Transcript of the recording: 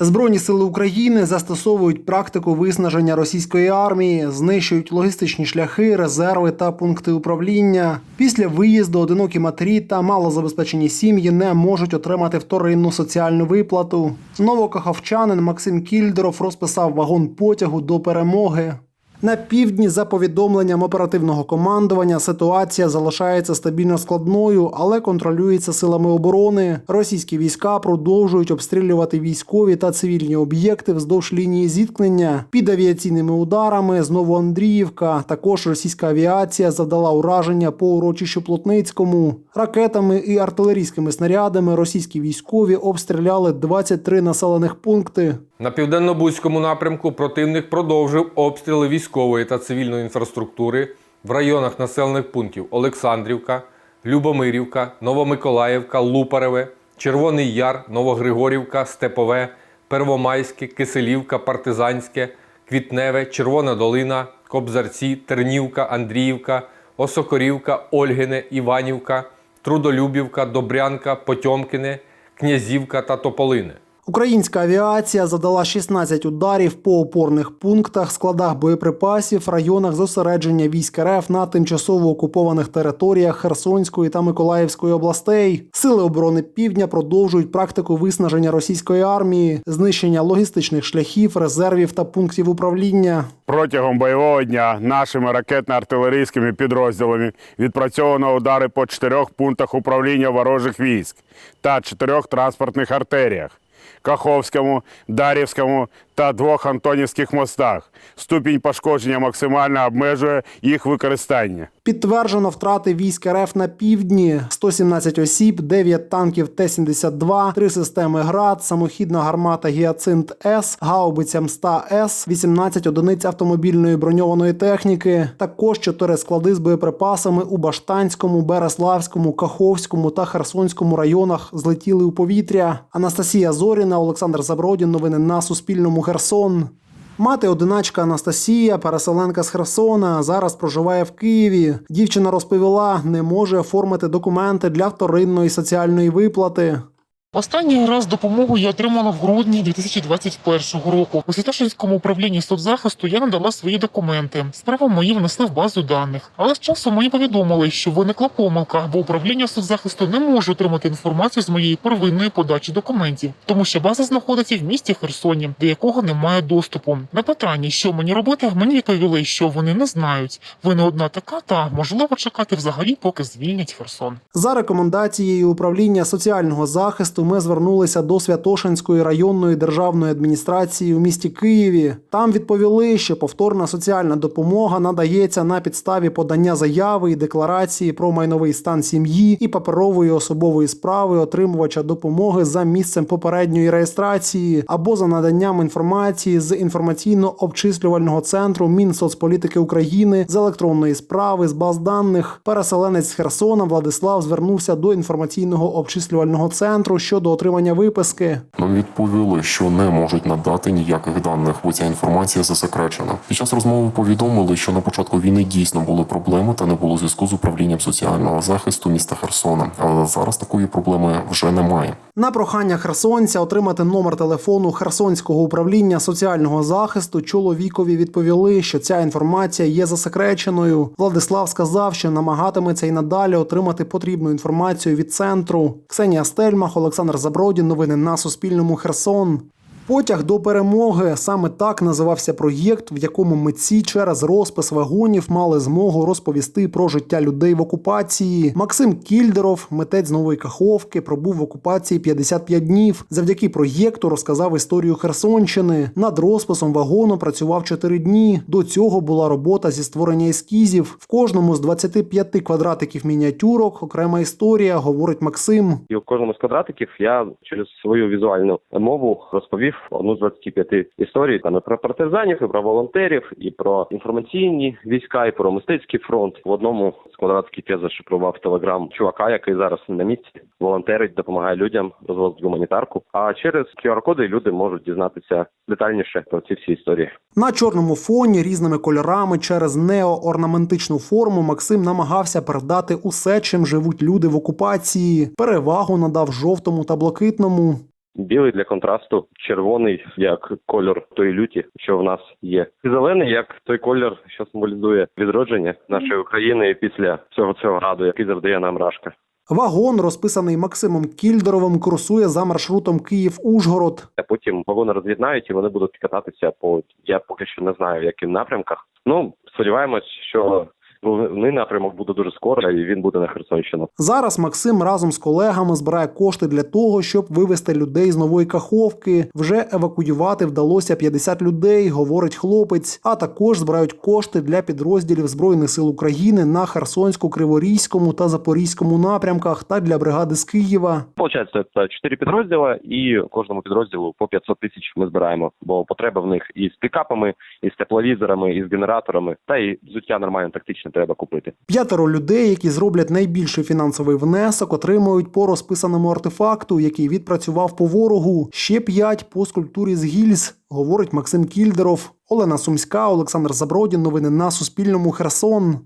Збройні сили України застосовують практику виснаження російської армії, знищують логістичні шляхи, резерви та пункти управління. Після виїзду одинокі матері та малозабезпечені сім'ї не можуть отримати вторинну соціальну виплату. Новокаховчанин Максим Кільдеров розписав вагон потягу до перемоги. На півдні, за повідомленням оперативного командування, ситуація залишається стабільно складною, але контролюється силами оборони. Російські війська продовжують обстрілювати військові та цивільні об'єкти вздовж лінії зіткнення. Під авіаційними ударами знову Андріївка. Також російська авіація завдала ураження по урочищу Плотницькому. Ракетами і артилерійськими снарядами російські військові обстріляли 23 населених пункти. На південно-бузькому напрямку противник продовжив обстріли військової та цивільної інфраструктури в районах населених пунктів Олександрівка, Любомирівка, Новомиколаївка, Лупареве, Червоний Яр, Новогригорівка, Степове, Первомайське, Киселівка, Партизанське, Квітневе, Червона Долина, Кобзарці, Тернівка, Андріївка, Осокорівка, Ольгине, Іванівка, Трудолюбівка, Добрянка, Потьомкине, Князівка та Тополине. Українська авіація задала 16 ударів по опорних пунктах, складах боєприпасів, районах зосередження військ РФ на тимчасово окупованих територіях Херсонської та Миколаївської областей. Сили оборони Півдня продовжують практику виснаження російської армії, знищення логістичних шляхів, резервів та пунктів управління. Протягом бойового дня нашими ракетно-артилерійськими підрозділами відпрацьовано удари по чотирьох пунктах управління ворожих військ та чотирьох транспортних артеріях Каховському, Дарівському та двох Антонівських мостах. Ступінь пошкодження максимально обмежує їх використання. Підтверджено втрати військ РФ на півдні: 117 осіб, 9 танків Т-72, 3 системи ГРАД, самохідна гармата Гіацинт С, гаубиця Мста С, 18 одиниць автомобільної броньованої техніки. Також 4 склади з боєприпасами у Баштанському, Береславському, Каховському та Херсонському районах злетіли у повітря. Анастасія Зоріна, Олександр Забродін. Новини на Суспільному. Херсон. Мати одиначка Анастасія, переселенка з Херсона, зараз проживає в Києві. Дівчина розповіла, не може оформити документи для вторинної соціальної виплати. Останній раз допомогу я отримала в грудні 2021 року. У Святошинському управлінні соцзахисту я надала свої документи. Справа мої внесли в базу даних. Але з часом мені повідомили, що виникла помилка, бо управління соцзахисту не може отримати інформацію з моєї первинної подачі документів, тому що база знаходиться в місті Херсоні, до якого немає доступу. На питання, що мені робити, мені відповіли, що вони не знають. Ви не одна така, та можливо чекати взагалі, поки звільнять Херсон. За рекомендацією управління соціального захисту ми звернулися до Святошинської районної державної адміністрації у місті Києві. Там відповіли, що повторна соціальна допомога надається на підставі подання заяви і декларації про майновий стан сім'ї і паперової особової справи отримувача допомоги за місцем попередньої реєстрації або за наданням інформації з інформаційно-обчислювального центру Мінсоцполітики України з електронної справи з баз даних. Переселенець з Херсона Владислав звернувся до інформаційного обчислювального центру щодо отримання виписки. Нам відповіли, що не можуть надати ніяких даних, бо ця інформація засекречена. Під час розмови повідомили, що на початку війни дійсно були проблеми та не було зв'язку з управлінням соціального захисту міста Херсона. Але зараз такої проблеми вже немає. На прохання херсонця отримати номер телефону Херсонського управління соціального захисту чоловікові відповіли, що ця інформація є засекреченою. Владислав сказав, що намагатиметься і надалі отримати потрібну інформацію від центру. Ксенія Стельмах, Олександр Забродін. Новини на Суспільному. Херсон. Потяг до перемоги саме так називався проєкт, в якому митці через розпис вагонів мали змогу розповісти про життя людей в окупації. Максим Кільдеров, митець нової Каховки, пробув в окупації 55 днів. Завдяки проєкту розказав історію Херсонщини. Над розписом вагону працював 4 дні. До цього була робота зі створення ескізів. В кожному з 25 квадратиків мініатюрок окрема історія, говорить Максим. І у кожному з квадратиків я через свою візуальну мову розповів одну з 25 історій там і про партизанів, і про волонтерів, і про інформаційні війська, і про мистецький фронт. В одному з квадратиків я зашифрував телеграм чувака, який зараз на місці волонтерить, допомагає людям, розвозить гуманітарку. А через QR-коди люди можуть дізнатися детальніше про ці всі історії. На чорному фоні різними кольорами через неоорнаментичну форму Максим намагався передати усе, чим живуть люди в окупації. Перевагу надав жовтому та блакитному. Білий для контрасту, червоний як кольор тої люті, що в нас є, і зелений як той кольор, що символізує відродження нашої України після всього цього раду, який завдає нам Рашка. Вагон, розписаний Максимом Кільдеровим, курсує за маршрутом Київ-Ужгород. А потім вагони роз'єднають і вони будуть кататися по я поки що не знаю, в яким напрямках. Ну сподіваємось, що головний напрямок буде дуже скоро, і він буде на Херсонщину. Зараз Максим разом з колегами збирає кошти для того, щоб вивезти людей з нової каховки. Вже евакуювати вдалося 50 людей, говорить хлопець. А також збирають кошти для підрозділів збройних сил України на Херсонську, Криворізькому та Запорізькому напрямках та для бригади з Києва. Получається, це чотири підрозділа, і кожному підрозділу по 500 тисяч ми збираємо, бо потреба в них і з пікапами, і з тепловізорами, і з генераторами, та і взуття нормально тактичне треба купити. П'ятеро людей, які зроблять найбільший фінансовий внесок, отримують по розписаному артефакту, який відпрацював по ворогу. Ще п'ять по скульптурі з гільз, говорить Максим Кільдеров. Олена Сумська, Олександр Забродін. Новини на Суспільному. Херсон.